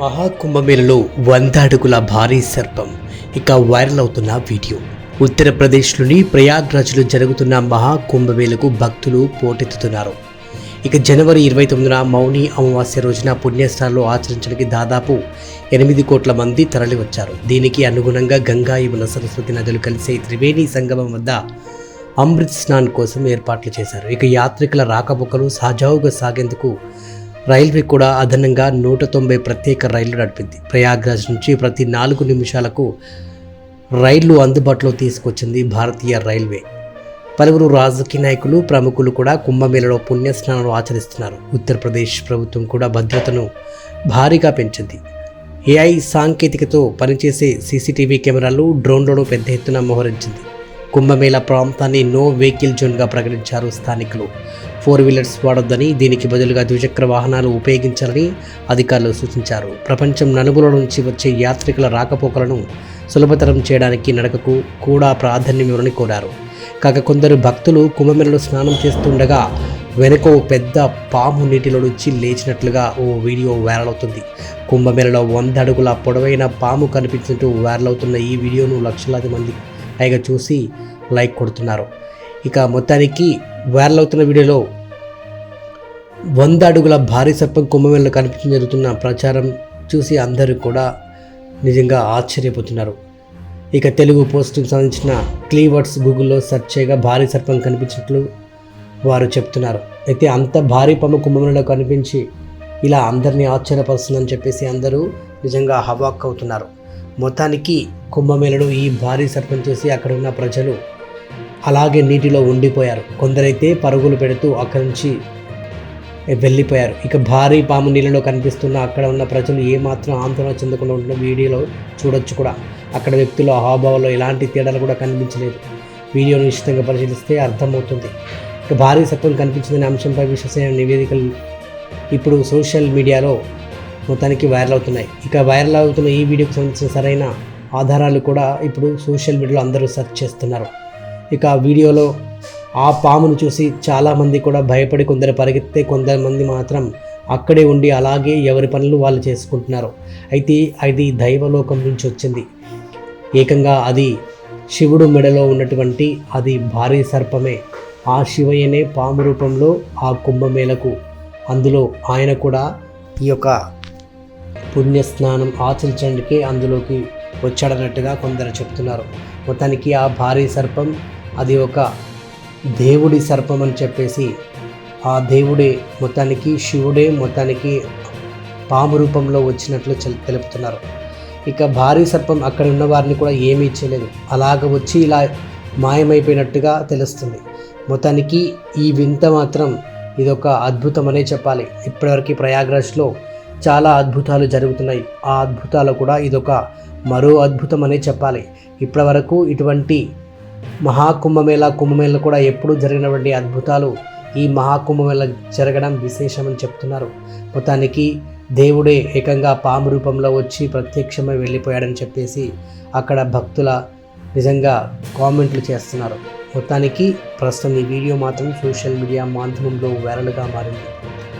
మహాకుంభమేళలో వంద అడుగుల భారీ సర్పం ఇక వైరల్ అవుతున్న వీడియో. ఉత్తరప్రదేశ్లోని ప్రయాగ్రాజ్లో జరుగుతున్న మహాకుంభమేళకు భక్తులు పోటెత్తుతున్నారు. ఇక జనవరి ఇరవై తొమ్మిదిన మౌని అమావాస్య రోజున పుణ్యస్థానంలో ఆచరించడానికి దాదాపు ఎనిమిది కోట్ల మంది తరలివచ్చారు. దీనికి అనుగుణంగా గంగా యమున సరస్వతి నదులు కలిసే త్రివేణి సంగమం వద్ద అమృత్ స్నాన్ కోసం ఏర్పాట్లు చేశారు. ఇక యాత్రికుల రాకపోకలు సహజావుగా సాగేందుకు రైల్వే కూడా అదనంగా నూట తొంభై ప్రత్యేక రైళ్ళు నడిపింది. ప్రయాగ్రాజ్ నుంచి ప్రతి నాలుగు నిమిషాలకు రైళ్ళు అందుబాటులో తీసుకొచ్చింది భారతీయ రైల్వే. పలువురు రాజకీయ నాయకులు ప్రముఖులు కూడా కుంభమేళలో పుణ్యస్నానాలు ఆచరిస్తున్నారు. ఉత్తరప్రదేశ్ ప్రభుత్వం కూడా భద్రతను భారీగా పెంచింది. ఏఐ సాంకేతికతో పనిచేసే సీసీటీవీ కెమెరాలు డ్రోన్లను పెద్ద ఎత్తున మోహరించింది. కుంభమేళ ప్రాంతాన్ని నో వెహికల్ జోన్గా ప్రకటించారు స్థానికులు. ఫోర్ వీలర్స్ వాడొద్దని దీనికి బదులుగా ద్విచక్ర వాహనాలు ఉపయోగించాలని అధికారులు సూచించారు. ప్రపంచం నలుగుల నుంచి వచ్చే యాత్రికుల రాకపోకలను సులభతరం చేయడానికి నడకకు కూడా ప్రాధాన్యం ఇవ్వాలని కోరారు. కాక కొందరు భక్తులు కుంభమేళలో స్నానం చేస్తుండగా వెనుక ఓ పెద్ద పాము నీటిలో నుంచి లేచినట్లుగా ఓ వీడియో వైరల్ అవుతుంది. కుంభమేళలో వంద అడుగుల పొడవైన పాము కనిపించినట్టు వైరల్ అవుతున్న ఈ వీడియోను లక్షలాది మంది పైగా చూసి లైక్ కొడుతున్నారు. ఇక మొత్తానికి వైరల్ అవుతున్న వీడియోలో వంద అడుగుల భారీ సర్పం కుంభమేళలో కనిపించడం జరుగుతున్న ప్రచారం చూసి అందరూ కూడా నిజంగా ఆశ్చర్యపోతున్నారు. ఇక తెలుగు పోస్టుకు సంబంధించిన క్లీవర్డ్స్ గూగుల్లో సెర్చ్ చేయగా భారీ సర్పం కనిపించినట్లు వారు చెప్తున్నారు. అయితే అంత భారీ పాము కుంభమేళలో కనిపించి ఇలా అందరినీ ఆశ్చర్యపరుస్తుందని చెప్పేసి అందరూ నిజంగా హవాక్ అవుతున్నారు. మొత్తానికి కుంభమేళలో ఈ భారీ సర్పం చూసి అక్కడ ఉన్న ప్రజలు అలాగే నీటిలో ఉండిపోయారు. కొందరైతే పరుగులు పెడుతూ అక్కడి నుంచి వెళ్ళిపోయారు. ఇక భారీ పాము నీళ్ళలో కనిపిస్తున్న అక్కడ ఉన్న ప్రజలు ఏమాత్రం ఆందోళన చెందకుండా ఉంటున్న వీడియోలో చూడొచ్చు కూడా. అక్కడ వ్యక్తుల హావభావంలో ఎలాంటి తేడాలు కూడా కనిపించలేదు. వీడియోను నిశ్చితంగా పరిశీలిస్తే అర్థమవుతుంది. ఇక భారీ సత్వం కనిపించిందనే అంశంపై విశ్వసనీయ నివేదికలు ఇప్పుడు సోషల్ మీడియాలో మొత్తానికి వైరల్ అవుతున్నాయి. ఇక వైరల్ అవుతున్న ఈ వీడియోకి సంబంధించిన సరైన ఆధారాలు కూడా ఇప్పుడు సోషల్ మీడియాలో అందరూ సెర్చ్ చేస్తున్నారు. ఇక ఆ వీడియోలో ఆ పామును చూసి చాలామంది కూడా భయపడి కొందరు పరిగెత్తే కొంతమంది మాత్రం అక్కడే ఉండి అలాగే ఎవరి పనులు వాళ్ళు చేసుకుంటున్నారు. అయితే అది దైవలోకం నుంచి వచ్చింది. ఏకంగా అది శివుడు మెడలో ఉన్నటువంటి అది భారీ సర్పమే. ఆ శివయ్యనే పాము రూపంలో ఆ కుంభమేళకు అందులో ఆయన కూడా ఈ యొక్క పుణ్యస్నానం ఆచరించడానికి అందులోకి వచ్చాడన్నట్టుగా కొందరు చెప్తున్నారు. మొత్తానికి ఆ భారీ సర్పం అది ఒక దేవుడి సర్పం అని చెప్పేసి ఆ దేవుడే మొత్తానికి శివుడే మొత్తానికి పాము రూపంలో వచ్చినట్లు తెలుపుతున్నారు. ఇక భారీ సర్పం అక్కడ ఉన్న వారిని కూడా ఏమీ చేయలేదు. అలాగ వచ్చి ఇలా మాయమైపోయినట్టుగా తెలుస్తుంది. మొత్తానికి ఈ వింత మాత్రం ఇదొక అద్భుతమనే చెప్పాలి. ఇప్పటివరకు ప్రయాగ్రాజ్లో చాలా అద్భుతాలు జరుగుతున్నాయి. ఆ అద్భుతాలు కూడా ఇదొక మరో అద్భుతం అనే చెప్పాలి. ఇప్పటివరకు ఇటువంటి మహాకుంభమేళ కుంభమేళ కూడా ఎప్పుడూ జరిగినటువంటి అద్భుతాలు ఈ మహాకుంభమేళ జరగడం విశేషమని చెప్తున్నారు. మొత్తానికి దేవుడే ఏకంగా పాము రూపంలో వచ్చి ప్రత్యక్షమై వెళ్ళిపోయాడని చెప్పేసి అక్కడ భక్తుల నిజంగా కామెంట్లు చేస్తున్నారు. మొత్తానికి ప్రస్తుతం ఈ వీడియో మాత్రం సోషల్ మీడియా మాధ్యమంలో వైరల్గా మారింది.